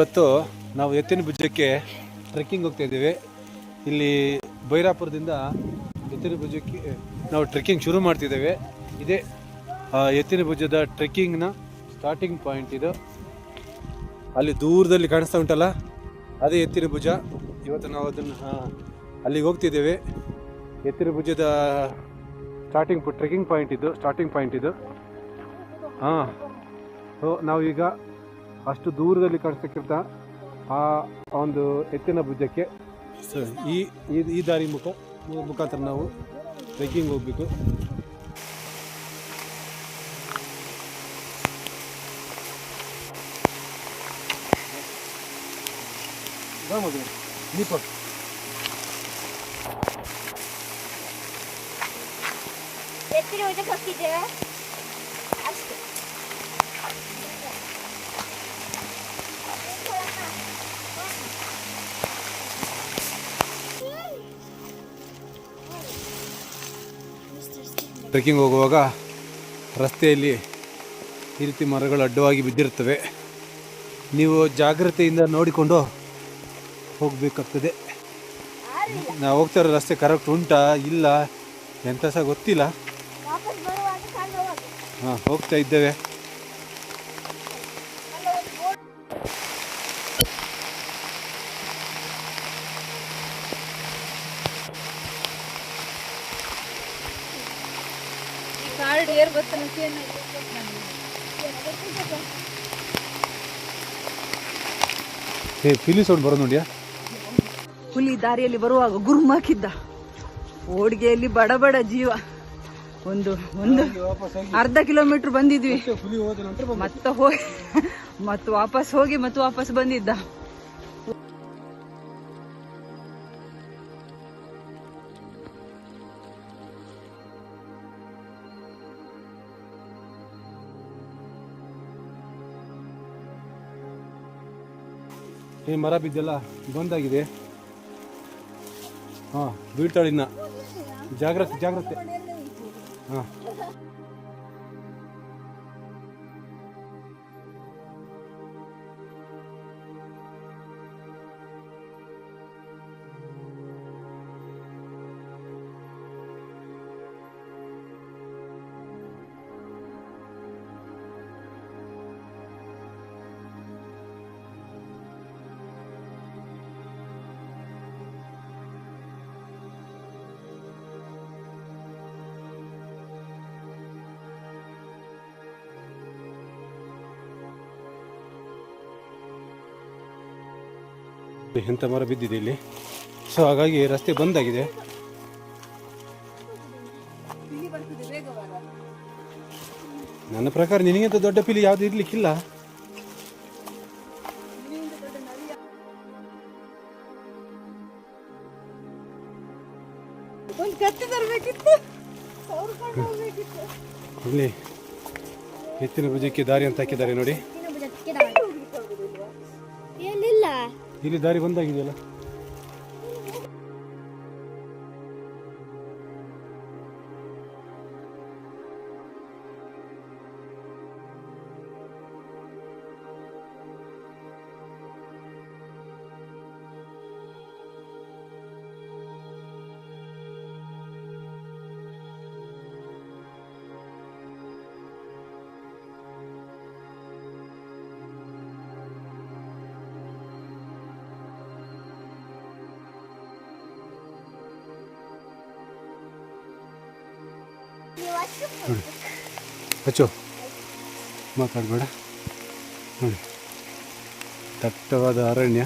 ಇವತ್ತು ನಾವು ಎತ್ತಿನ ಭುಜಕ್ಕೆ ಟ್ರೆಕ್ಕಿಂಗ್ ಹೋಗ್ತಾ ಇದ್ದೀವಿ. ಇಲ್ಲಿ ಬೈರಾಪುರದಿಂದ ಎತ್ತಿನ ಭುಜಕ್ಕೆ, ನಾವು ಟ್ರೆಕ್ಕಿಂಗ್ ಶುರು ಮಾಡ್ತಿದ್ದೇವೆ. ಇದೇ ಎತ್ತಿನ ಭುಜದ ಟ್ರೆಕ್ಕಿಂಗ್ನ ಸ್ಟಾರ್ಟಿಂಗ್ ಪಾಯಿಂಟ್ ಇದು. ಅಲ್ಲಿ ದೂರದಲ್ಲಿ ಕಾಣಿಸ್ತಾ ಉಂಟಲ್ಲ, ಅದೇ ಎತ್ತಿನ ಭುಜ. ಇವತ್ತು ನಾವು ಅದನ್ನು ಅಲ್ಲಿಗೆ ಹೋಗ್ತಿದ್ದೇವೆ. ಎತ್ತಿನ ಭುಜದ ಸ್ಟಾರ್ಟಿಂಗ್ ಟ್ರೆಕ್ಕಿಂಗ್ ಪಾಯಿಂಟ್ ಇದು ಸ್ಟಾರ್ಟಿಂಗ್ ಪಾಯಿಂಟ್ ಇದು. ಹಾಂ ಸೊ ನಾವೀಗ ಅಷ್ಟು ದೂರದಲ್ಲಿ ಕಾಣಿಸ್ತಕ್ಕಿಂತ ಆ ಒಂದು ಎತ್ತಿನ ಭುಜಕ್ಕೆ ಈ ಈ- ಈ ದಾರಿ ಮುಖ ಮುಖಾಂತರ ನಾವು ಟ್ರೆಕ್ಕಿಂಗ್ ಹೋಗ್ಬೇಕು ದೀಪಕ್. ಎತ್ತಿನ ಊಟಕ್ಕೆ ಟ್ರೆಕ್ಕಿಂಗ್ ಹೋಗುವಾಗ ರಸ್ತೆಯಲ್ಲಿ ಈ ರೀತಿ ಮರಗಳು ಅಡ್ಡವಾಗಿ ಬಿದ್ದಿರ್ತವೆ ನೀವು ಜಾಗ್ರತೆಯಿಂದ ನೋಡಿಕೊಂಡು ಹೋಗಬೇಕಾಗ್ತದೆ. ನಾವು ಹೋಗ್ತಾ ಇರೋ ರಸ್ತೆ ಕರೆಕ್ಟ್ ಉಂಟಾ ಇಲ್ಲ ಎಂಥ ಸಹ ಗೊತ್ತಿಲ್ಲ. ಹಾಂ ಹೋಗ್ತಾ ಇದ್ದೇವೆ. ಈ ಕಾರ್ಡ್ ಏರ್ ಗೊತ್ತ ಏ ಪಿಲಿ ಸೌಂಡ್ ಬರೋದು ನೋಡಿಯಾ? ಹುಲಿ ದಾರಿಯಲ್ಲಿ ಬರುವಾಗ ಗುರುಮಾಕಿದ್ದ. ಓಡಿಗೆಯಲ್ಲಿ ಬಡ ಬಡ ಜೀವ. ಒಂದು ಒಂದು ಅರ್ಧ ಕಿಲೋಮೀಟರ್ ಬಂದಿದ್ವಿ. ಮತ್ತೆ ಹೋಗಿ ಮತ್ತೆ ವಾಪಸ್ ಹೋಗಿ ಮತ್ತೆ ವಾಪಸ್ ಬಂದಿದ್ದ. ಈ ಮರ ಬಿದ್ದೆಲ್ಲ ಬಂದಾಗಿದೆ. ಹಾಂ ಬೀಳ್ತಾಳಿನ್ನ ಜಾಗ್ರತೆ ಜಾಗ್ರತೆ. ಹಾಂ. ಎಂಥ ಮರ ಬಿದ್ದಿದೆ ಇಲ್ಲಿ? ಸೊ ಹಾಗಾಗಿ ರಸ್ತೆ ಬಂದಾಗಿದೆ. ನನ್ನ ಪ್ರಕಾರ ನಿನಗಿಂತ ದೊಡ್ಡ ಪಿಲಿ ಯಾವುದು ಇರ್ಲಿಕ್ಕಿಲ್ಲ. ಇಲ್ಲಿ ಎತ್ತಿನ ಭುಜಕ್ಕೆ ದಾರಿ ಅಂತ ಹಾಕಿದ್ದಾರೆ ನೋಡಿ. ಇಲ್ಲಿ ದಾರಿ ಬಂದಾಗಿದೆಯಲ್ಲ ನೋಡಿ ಹಚ್ಚು ಮಾತಾಡಬೇಡ ನೋಡಿ ದಟ್ಟವಾದ ಅರಣ್ಯ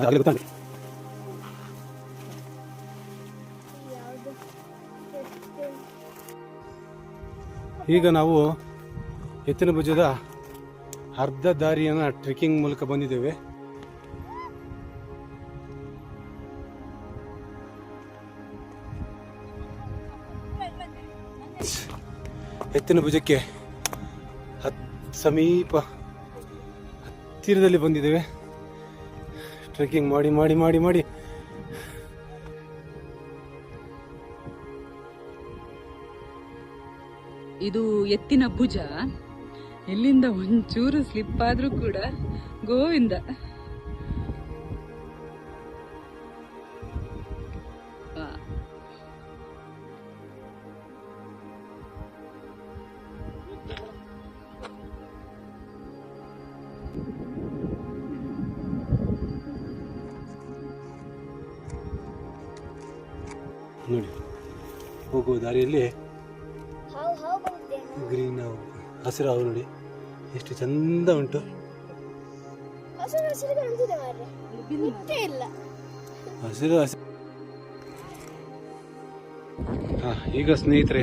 ಗೊತ್ತಾಗಲಿ ಈಗ ನಾವು ಎತ್ತಿನ ಭುಜದ ಅರ್ಧ ದಾರಿಯನ್ನು ಟ್ರೆಕ್ಕಿಂಗ್ ಮೂಲಕ ಬಂದಿದ್ದೇವೆ. ಎತ್ತಿನ ಭುಜಕ್ಕೆ ಹತ್ ಸಮೀಪ ಹತ್ತಿರದಲ್ಲಿ ಬಂದಿದ್ದೇವೆ. ಟ್ರೆಕ್ಕಿಂಗ್ ಮಾಡಿ ಮಾಡಿ ಮಾಡಿ ಮಾಡಿ ಇದು ಎತ್ತಿನ ಭುಜ. ಇಲ್ಲಿಂದ ಒಂಚೂರು ಸ್ಲಿಪ್ ಆದ್ರೂ ಕೂಡ ಗೋವಿಂದ. ನೋಡಿ. ಹೋಗುವ ದಾರಿಯಲ್ಲಿ ಗ್ರೀನ್ ಹಸಿರು ಹಾವು ನೋಡಿ. ಎಷ್ಟು ಚಂದ ಉಂಟು. ಹಸಿರು ಹಸಿರು ಹಸಿರು ಈಗ ಸ್ನೇಹಿತರೆ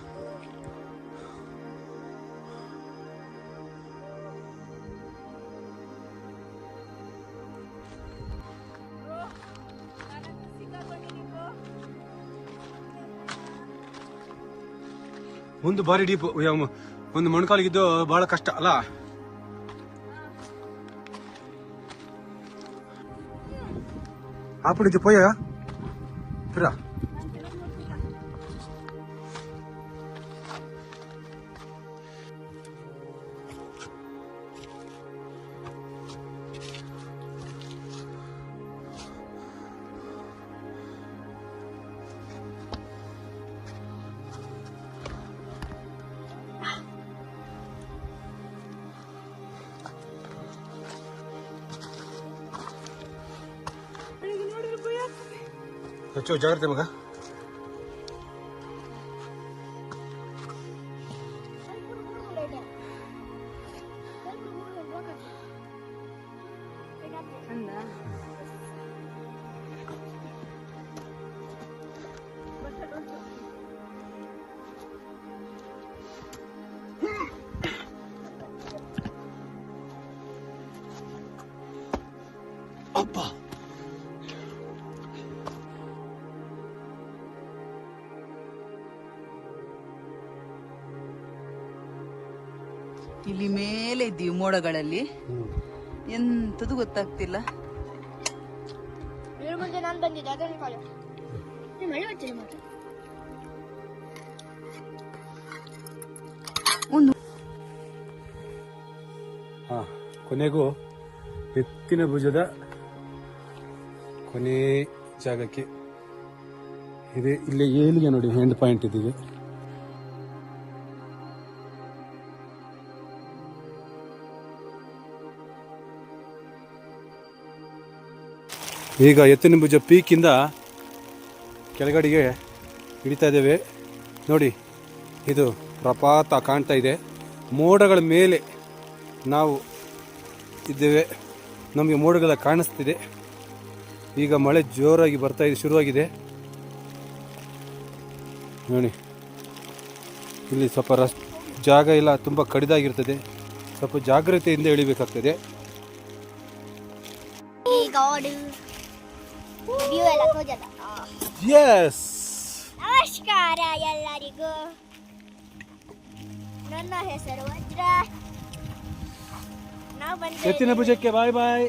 ಒಂದು ಬಾರಿ ಡೀಪ್ ಒಂದು ಮೊಣಕಾಲಿಗಿದ್ದು ಬಹಳ ಕಷ್ಟ ಅಲ್ಲ? ಆಪಡಿದ್ದು ಪೋಯ? ಹೆಚ್ಚು ಜಾಗ್ರತೆ ಮಗ ಇಲ್ಲಿ ಮೇಲೆ ಇದ್ದೀವಿ ಮೋಡಗಳಲ್ಲಿ. ಎಂತದು ಗೊತ್ತಾಗ್ತಿಲ್ಲ. ಒಂದು ಹಾ ಕೊನೆಗೂ ಎತ್ತಿನ ಭುಜದ ಕೊನೆ ಜಾಗಕ್ಕೆ. ಇದೆ ಇಲ್ಲಿ ಏಲಿಗೆ ನೋಡಿ ಎಂಡ್ ಪಾಯಿಂಟ್ ಇದೀವಿ ಈಗ ಎತ್ತಿನ ಭುಜ ಪೀಕಿಂದ ಕೆಳಗಡೆಗೆ ಹಿಡಿತಾ ಇದ್ದೇವೆ. ನೋಡಿ, ಇದು ಪ್ರಪಾತ ಕಾಣ್ತಾ ಇದೆ. ಮೋಡಗಳ ಮೇಲೆ ನಾವು ಇದ್ದೇವೆ. ನಮಗೆ ಮೋಡಗಳ ಕಾಣಿಸ್ತಿದೆ. ಈಗ ಮಳೆ ಜೋರಾಗಿ ಬರ್ತಾ ಇದೆ, ಶುರುವಾಗಿದೆ. ನೋಡಿ, ಇಲ್ಲಿ ಸ್ವಲ್ಪ ರಸ್ ಜಾಗ ಎಲ್ಲ ತುಂಬ ಕಡಿದಾಗಿರ್ತದೆ. ಸ್ವಲ್ಪ ಜಾಗ್ರತೆಯಿಂದ ಇಳಿಬೇಕಾಗ್ತದೆ. ವ್ಯೂ ಎಲ್ಲ ತೋಜದ ಎಸ್ ನಮಸ್ಕಾರ ಎಲ್ಲರಿಗೂ ನನ್ನ ಹೆಸರು ವಜ್ರ ನಾವು ಬಂದ ಎತ್ತಿನ ಭುಜಕ್ಕೆ ಬಾಯ್ ಬಾಯ್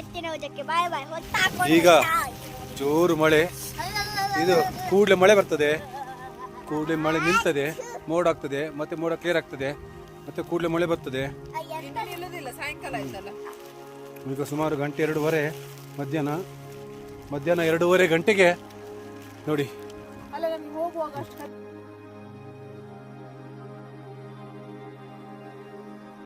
ಎತ್ತಿನ ಭುಜಕ್ಕೆ ಬಾಯ್ ಬಾಯ್ ಹೊತ್ತಾಕೊಂಡು ಈಗ ಜೋರು ಮಳೆ. ಇದು ಕೂಡಲೇ ಮಳೆ ಬರ್ತದೆ. ಕೂಡಲೇ ಮಳೆ ನಿಲ್ತದೆ. ಮೋಡ ಆಗ್ತದೆ. ಮತ್ತೆ ಮೋಡ ಕ್ಲಿಯರ್ ಆಗ್ತದೆ. ಮತ್ತೆ ಕೂಡಲೇ ಮಳೆ ಬರ್ತದೆ. ಈಗ ಸುಮಾರು ಗಂಟೆ ಎರಡೂವರೆ ಮಧ್ಯಾಹ್ನ. ಮಧ್ಯಾಹ್ನ ಎರಡೂವರೆ ಗಂಟೆಗೆ ನೋಡಿ.